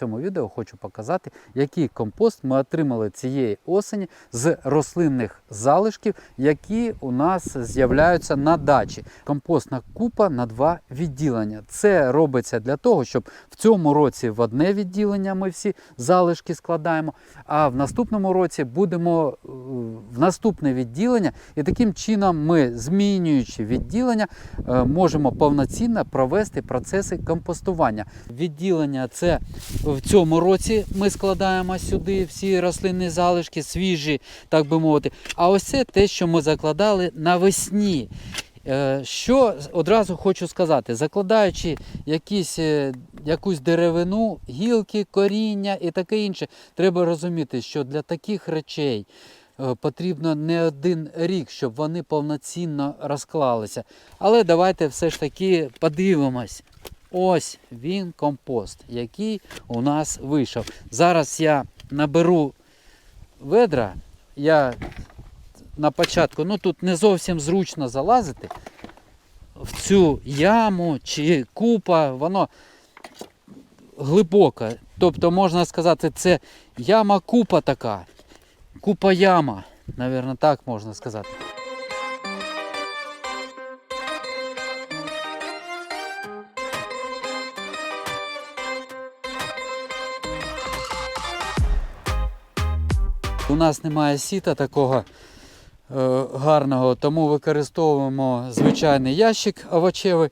Цьому відео хочу показати, який компост ми отримали цієї осені з рослинних залишків, які у нас з'являються на дачі. Компостна купа на два відділення. Це робиться для того, щоб в цьому році в одне відділення ми всі залишки складаємо, а в наступному році будемо е, в наступне відділення, і таким чином ми, змінюючи відділення, е, можемо повноцінно провести процеси компостування. Відділення це в цьому році ми складаємо сюди всі рослинні залишки, свіжі, так би мовити. А ось це те, що ми закладали навесні. Е, Що одразу хочу сказати, закладаючи якісь, е, якусь деревину, гілки, коріння і таке інше, треба розуміти, що для таких речей е, потрібно не один рік, щоб вони повноцінно розклалися. Але давайте все ж таки подивимось. Ось він компост, який у нас вийшов. Зараз я наберу ведра. Я на початку, ну тут не зовсім зручно залазити в цю яму чи купа, воно глибока. Тобто, можна сказати, це яма-купа така. Купа-яма, навірно, так можна сказати. У нас немає сіта такого е, гарного, тому використовуємо звичайний ящик овочевий.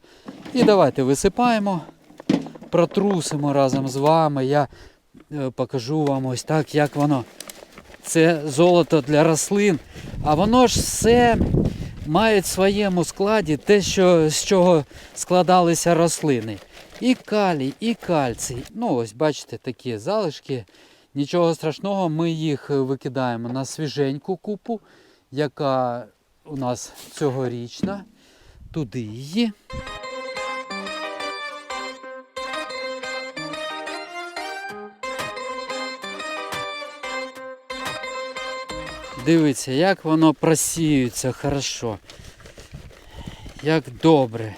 І давайте висипаємо, протрусимо разом з вами. Я е, покажу вам ось так, як воно. Це золото для рослин. А воно ж все має в своєму складі те, що, з чого складалися рослини. І калій, і кальцій. Ну, ось бачите, такі залишки. Нічого страшного, ми їх викидаємо на свіженьку купу, яка у нас цьогорічна. Туди її. Дивіться, як воно просіюється хорошо. Як добре.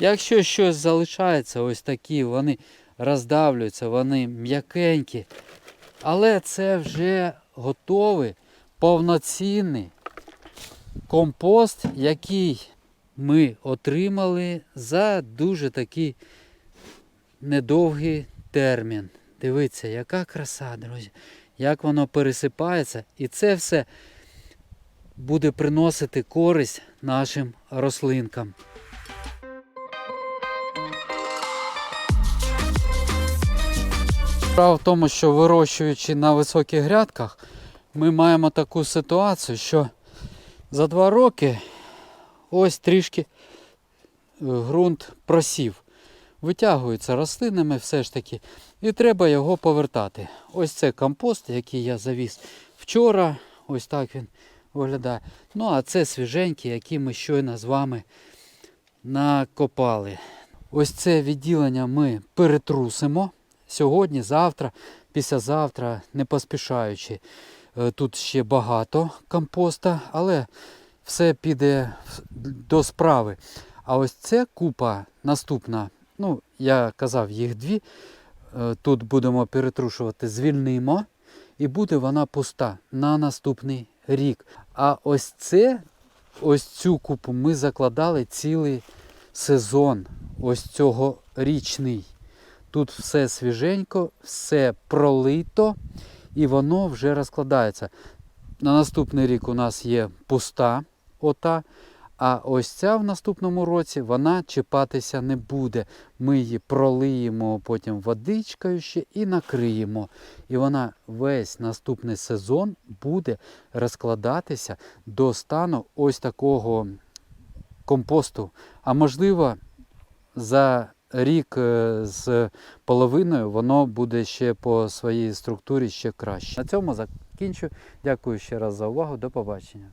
Якщо щось залишається, ось такі, вони роздавлюються, вони м'якенькі. Але це вже готовий повноцінний компост, який ми отримали за дуже такий недовгий термін. Дивіться, яка краса, друзі, як воно пересипається. І це все буде приносити користь нашим рослинкам. Справа в тому, що вирощуючи на високих грядках, ми маємо таку ситуацію, що за два роки ось трішки е, ґрунт просів. Витягується рослинами все ж таки, і треба його повертати. Ось це компост, який я завіз вчора. Ось так він виглядає. Ну, а це свіженький, який ми щойно з вами накопали. Ось це відділення ми перетрусимо сьогодні, завтра, післязавтра, не поспішаючи. Е, Тут ще багато компоста, але все піде до справи. А ось це купа наступна. Ну, я казав, їх дві. Е, Тут будемо перетрушувати, звільнимо, і буде вона пуста на наступний рік. А ось це, ось цю купу ми закладали цілий сезон, ось цього річний. Тут все свіженько, все пролито і воно вже розкладається. На наступний рік у нас є пуста ота, а ось ця в наступному році вона чіпатися не буде. Ми її пролиємо потім водичкою ще і накриємо. І вона весь наступний сезон буде розкладатися до стану ось такого компосту. А можливо, за рік е, з половиною воно буде ще по своїй структурі ще краще. На цьому закінчу. Дякую ще раз за увагу. До побачення.